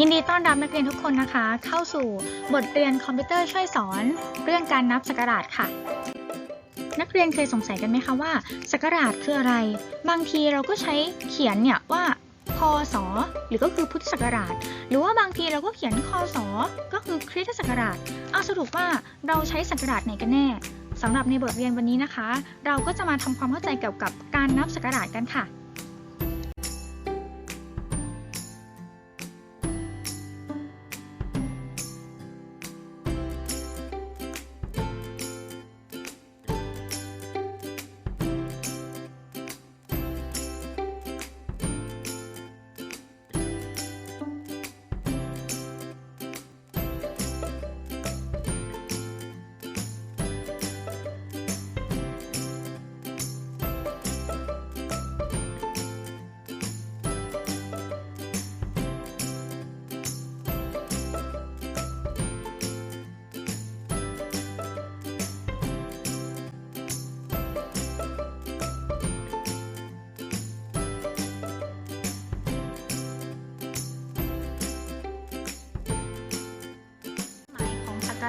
ยินดีต้อนรับนักเรียนทุกคนนะคะ เข้าสู่บทเรียนคอมพิวเตอร์ช่วยสอน เรื่องการนับศักราชค่ะ นักเรียนเคยสงสัยกันไหมคะว่าศักราชคืออะไร บางทีเราก็ใช้เขียนเนี่ยว่าพศหรือก็คือพุทธศักราช หรือว่าบางทีเราก็เขียนคศก็คือคริสตศักราช เอาสรุปว่าเราใช้ศักราชไหนกันแน่สำหรับในบทเรียนวันนี้นะคะ เราก็จะมาทำความเข้าใจเกี่ยวกับการนับศักราชกันค่ะ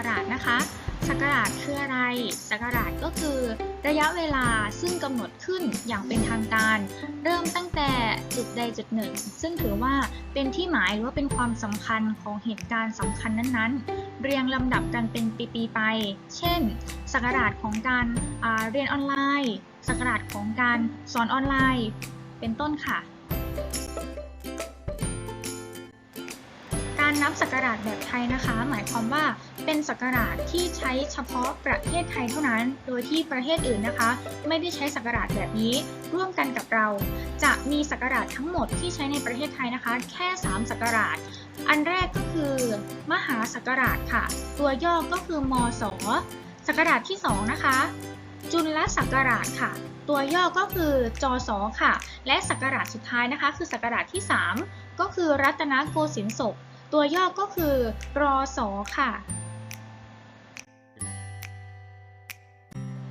ราชนะคะศักราชคืออะไรศักราชก็คือระยะเวลาซึ่งกำหนดขึ้นอย่างเป็นทางการ เริ่มตั้งแต่จุดใดจุดหนึ่ง ซึ่งถือว่าเป็นที่หมายหรือว่าเป็นความสำคัญของเหตุการณ์สำคัญนั้นๆ เรียงลำดับกันเป็นปีๆไป เช่นศักราชของการาเรียนออนไลน์ศักราชของการสอนออนไลน์ เป็นต้นค่ะการนับศักราชแบบไทยนะคะ หมายความว่า เป็นศักราชที่ใช้เฉพาะประเทศไทยเท่านั้น โดยที่ประเทศอื่นนะคะ ไม่ได้ใช้ศักราชแบบนี้ร่วมกันกับเรา จะมีศักราชทั้งหมดที่ใช้ในประเทศไทยนะคะ แค่ 3 ศักราช อันแรกก็คือ มหาศักราชค่ะ ตัวย่อก็คือมศศักราชที่ 2 นะคะ จุลศักราชค่ะ ตัวย่อก็คือจศค่ะ และศักราชสุดท้ายนะคะ คือศักราชที่ 3 ก็คือรัตนโกสินทร์ศกตัวย่อก็คือรอสอค่ะ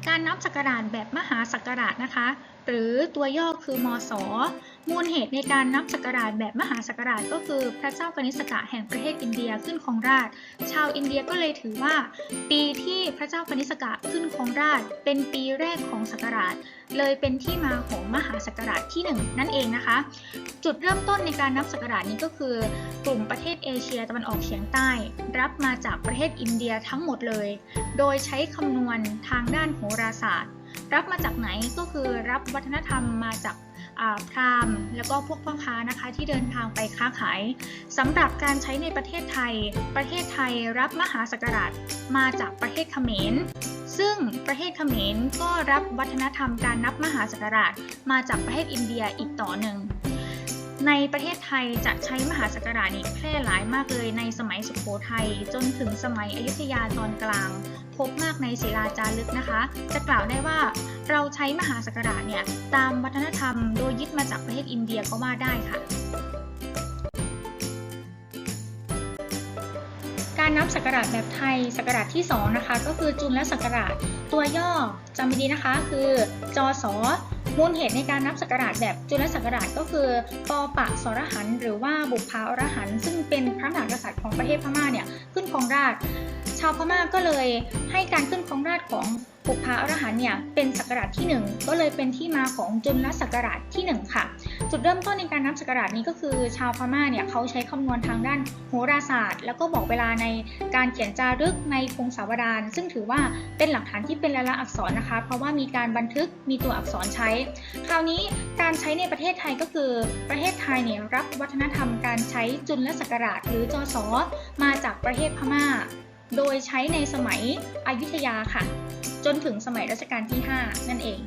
การนับสักกาชแบบมหาสักกาชนะคะ หรือตัวย่อคือมศมูลเหตุในการนับศักราชแบบมหาศักราชก็คือพระเจ้ากนิษกะแห่งประเทศอินเดียขึ้นครองราช ชาวอินเดียก็เลยถือว่า ปีที่พระเจ้ากนิษกะขึ้นครองราช เป็นปีแรกของศักราช เลยเป็นที่มาของมหาศักราชที่หนึ่งนั่นเองนะคะ จุดเริ่มต้นในการนับศักราชนี้ก็คือกลุ่มประเทศเอเชียตะวันออกเฉียงใต้ รับมาจากประเทศอินเดียทั้งหมดเลย โดยใช้คำนวณทางด้านโหราศาสตร์ รับมาจากไหนก็คือรับวัฒนธรรมมาจากพราหมณ์แล้วก็พวกพ่อค้านะคะที่เดินทางไปค้าขายสำหรับการใช้ในประเทศไทย ประเทศไทยรับมหาสักราชมาจากประเทศเขมร ซึ่งประเทศเขมรก็รับวัฒนธรรมการนับมหาสักราชมาจากประเทศอินเดียอีกต่อหนึ่ง ในประเทศไทยจะใช้มหาศักราชนี้แพร่หลายมากเลยในสมัยสุโขทัยจนถึงสมัยอยุธยาตอนกลาง พบมากในศิลาจารึกนะคะ จะกล่าวได้ว่าเราใช้มหาศักราชเนี่ยตามวัฒนธรรมโดยยึดมาจากประเทศอินเดียก็ว่าได้ค่ะการนับศักราชแบบไทยศักราชที่ 2 นะคะ ก็คือจุลศักราชตัวย่อจำไว้ดีนะคะ คือจศ มูลเหตุในการนับศักราชแบบจุลศักราชก็คือปปะสรหัน หรือว่าบุพาอรหัน ซึ่งเป็นพระมหากษัตริย์ของประเทศพม่าเนี่ยขึ้นครองราชชาวพม่าก็เลยให้การขึ้นครองราชของบุพาอรหันเนี่ยเป็นศักราชที่ 1 ก็เลยเป็นที่มาของจุลศักราชที่ 1 ค่ะ จุดเริ่มต้นในการนับศักราชนี้ก็คือชาวพม่าเนี่ยเขาใช้คำนวณทางด้านโหราศาสตร์ แล้วก็บอกเวลาในการเขียนจารึกในพงศาวดารซึ่งถือว่าเป็นหลักฐานที่เป็นลายลักษณ์อักษรนะคะ เพราะว่ามีการบันทึกมีตัวอักษรใช้ คราวนี้การใช้ในประเทศไทยก็คือประเทศไทยเนี่ยรับวัฒนธรรมการใช้จุลศักราชหรือจศมาจากประเทศพม่า โดยใช้ในสมัยอยุธยาค่ะ จนถึงสมัยรัชกาลที่ 5 นั่นเอง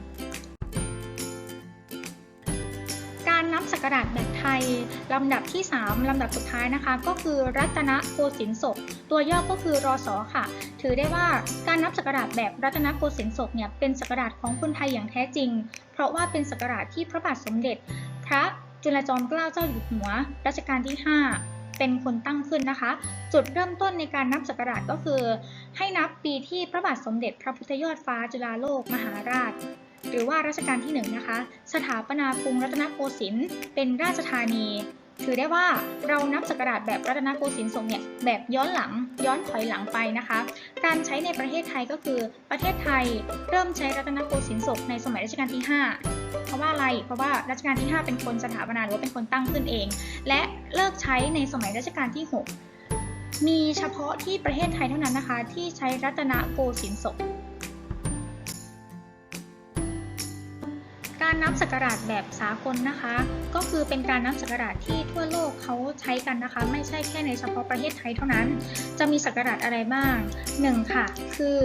นับศักราชแบบไทย ลำดับที่ 3 ลำดับสุดท้ายนะคะ ก็คือรัตนโกสินทร์ศก ตัวย่อก็คือรอสอค่ะ ถือได้ว่าการนับศักราชแบบรัตนโกสินทร์ศกเนี่ยเป็นศักราชของคนไทยอย่างแท้จริง เพราะว่าเป็นศักราชที่พระบาทสมเด็จ พระจุลจอมเกล้าเจ้าอยู่หัวรัชกาลที่ 5เป็นคนตั้งขึ้นนะคะ จุดเริ่มต้นในการนับศักราชก็คือ ให้นับปีที่พระบาทสมเด็จพระพุทธยอดฟ้าจุฬาโลกมหาราช หรือว่ารัชกาลที่หนึ่งนะคะ สถาปนากรุงรัตนโกสินทร์เป็นราชธานี ถือได้ว่าเรานับศักราชแบบรัตนโกสินทร์ทรงเนี่ยแบบย้อนหลังย้อนถอยหลังไปนะคะ การใช้ในประเทศไทยก็คือประเทศไทยเริ่มใช้รัตนโกสินทร์ศกในสมัยรัชกาลที่ 5 เพราะว่าอะไรเพราะว่ารัชกาลที่ 5 เป็นคนสถาปนาหรือว่าเป็นคนตั้งขึ้นเอง และเลิกใช้ในสมัยรัชกาลที่ 6 มีเฉพาะที่ประเทศไทยเท่านั้นนะคะ ที่ใช้รัตนโกสินทร์ศก การนับศักราชแบบสากลนะคะ ก็คือเป็นการนับศักราชที่ทั่วโลกเขาใช้กันนะคะ ไม่ใช่แค่ในเฉพาะประเทศไทยเท่านั้น จะมีศักราชอะไรบ้าง 1. ค่ะ คือ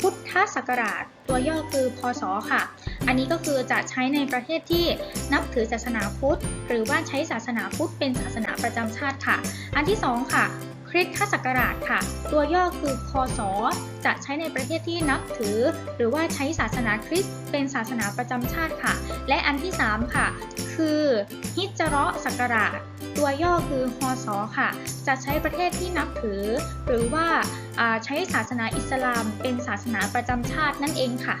พุทธศักราชตัวย่อคือพศค่ะ อันนี้ก็คือจะใช้ในประเทศที่นับถือศาสนาพุทธ หรือว่าใช้ศาสนาพุทธเป็นศาสนาประจำชาติค่ะ อันที่ 2 ค่ะ คริสตศักราชค่ะ ตัวย่อคือคศจะใช้ในประเทศที่นับถือ หรือว่าใช้ศาสนาคริสต์เป็นศาสนาประจำชาติค่ะ และอันที่ 3 ค่ะ คือฮิจเราะศักราช ตัวย่อคือฮศค่ะ จะใช้ประเทศที่นับถือ หรือว่าอ่าใช้ศาสนาอิสลามเป็นศาสนาประจำชาตินั่นเองค่ะ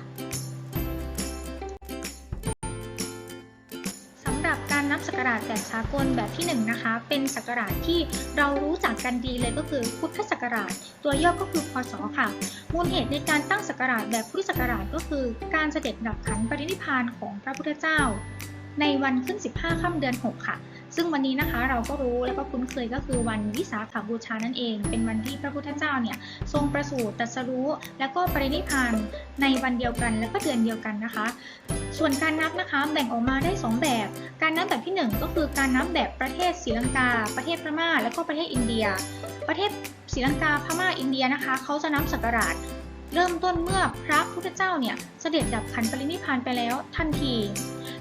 รนับศักราชแบบสากลแบบที่1นนะคะ เป็นศักราชที่เรารู้จักกันดีเลยก็คือพุทธศักราช ตัวย่อก็คือพศค่ะ มูลเหตุในการตั้งศักราชแบบพุทธศักราชก็คือ การเสด็จดับขันปรินิพานของพระพุทธเจ้า ในวันขึ้น 15 ค่ำเดือน 6 ค่ะ ซึ่งวันนี้นะคะเราก็รู้และก็คุ้นเคยก็คือวันวิสาขบูชานั่นเอง เป็นวันที่พระพุทธเจ้าเนี่ยทรงประสูติตรัสรู้ และก็ปรินิพพานในวันเดียวกัน และก็เดือนเดียวกันนะคะ ส่วนการนับนะคะแบ่งออกมาได้ 2 แบบ การนับแบบที่ 1 ก็คือการนับแบบประเทศศรีลังกา ประเทศพม่า และก็ประเทศอินเดีย ประเทศศรีลังกาพม่าอินเดียนะคะเขาจะนับศักราชเริ่มต้นเมื่อพระพุทธเจ้าเนี่ยเสด็จดับขันปรินิพพานไปแล้วทันที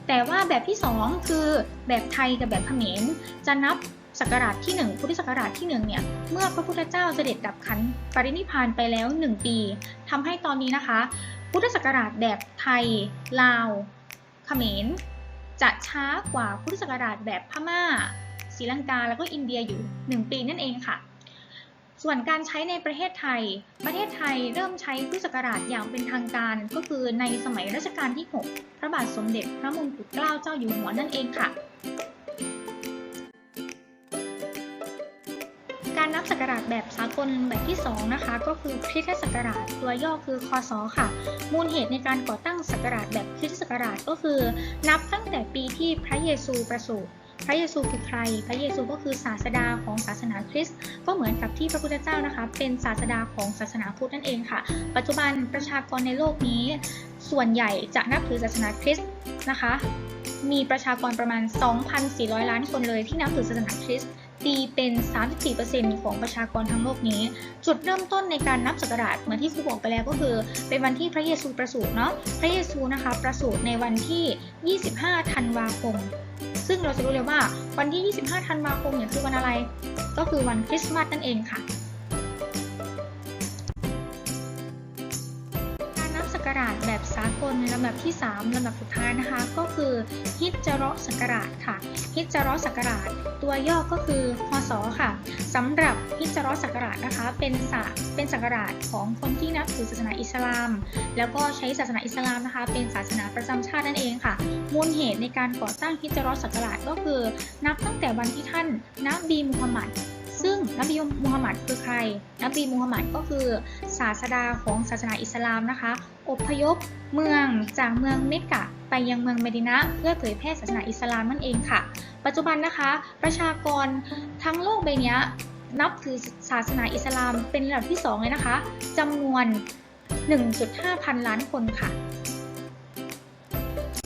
แต่ว่าแบบที่ 2 คือแบบไทยกับแบบเขมรจะนับศักราชที่1พุทธศักราชที่1เนี่ยเมื่อพระพุทธเจ้าเสด็จดับขันปรินิพานไปแล้ว 1 ปีทำให้ตอนนี้นะคะ พุทธศักราชแบบไทย ลาวเขมรจะช้ากว่าพุทธศักราชแบบพม่าศรีลังกาแล้วก็อินเดียอยู่ 1 ปีนั่นเองค่ะ ส่วนการใช้ในประเทศไทย ประเทศไทยเริ่มใช้พุทธศักราชอย่างเป็นทางการ ก็คือในสมัยรัชกาลที่ 6 พระบาทสมเด็จพระมงกุฎเกล้าเจ้าอยู่หัวนั่นเองค่ะ การนับศักราชแบบสากลแบบที่ 2 นะคะ ก็คือคริสตศักราชตัวย่อคือคศค่ะ มูลเหตุในการก่อตั้งศักราชแบบคริสตศักราชก็คือ นับตั้งแต่ปีที่พระเยซูประสูติ พระเยซูคือใคร พระเยซูก็คือศาสดาของศาสนาคริสต์ ก็เหมือนกับที่พระพุทธเจ้านะคะ เป็นศาสดาของศาสนาพุทธนั่นเองค่ะ ปัจจุบันประชากรในโลกนี้ ส่วนใหญ่จะนับถือศาสนาคริสต์นะคะ มีประชากรประมาณ 2,400 ล้านคนเลยที่นับถือศาสนาคริสต์ ตีเป็น 34%ของประชากรทั้งโลกนี้ จุดเริ่มต้นในการนับศักราชเหมือนที่ครูบอกไปแล้วก็คือ เป็นวันที่พระเยซูประสูติเนาะพระเยซูนะคะประสูติในวันที่ 25 ธันวาคม ซึ่งเราจะรู้เลยว่าวันที่ 25 ธันวาคมเนี่ยคือวันอะไร ก็คือวันคริสต์มาสนั่นเองค่ะ รนับศักราชแบบสากลลำดับที่ 3ลำดับสุดท้ายนะคะ ก็คือฮิจราะห์ศักราชค่ะ ฮิจราะห์ศักราช ตัวย่อก็คือพศค่ะสำหรับฮิจราะห์ศักราชนะคะ เป็นศาสตร์เป็นศักราชของคนที่นับถือศาสนาอิสลาม แล้วก็ใช้ศาสนาอิสลามนะคะ เป็นศาสนาประจำชาตินั่นเองค่ะ มูลเหตุในการก่อตั้งฮิจราะห์ศักราชก็คือ นับตั้งแต่วันที่ท่านนบีมุฮัมมัด ซึ่งนบีมูฮัมหมัดคือใคร นบีมูฮัมหมัดก็คือศาสดาของศาสนาอิสลามนะคะ อพยพเมืองจากเมืองเมกกะไปยังเมืองเมดินะเพื่อเผยแพร่ศาสนาอิสลามนั่นเองค่ะ ปัจจุบันนะคะ ประชากรทั้งโลกใบนี้นับถือศาสนาอิสลามเป็นระดับที่ 2 เลยนะคะจำนวน 1.5 พันล้านคนค่ะ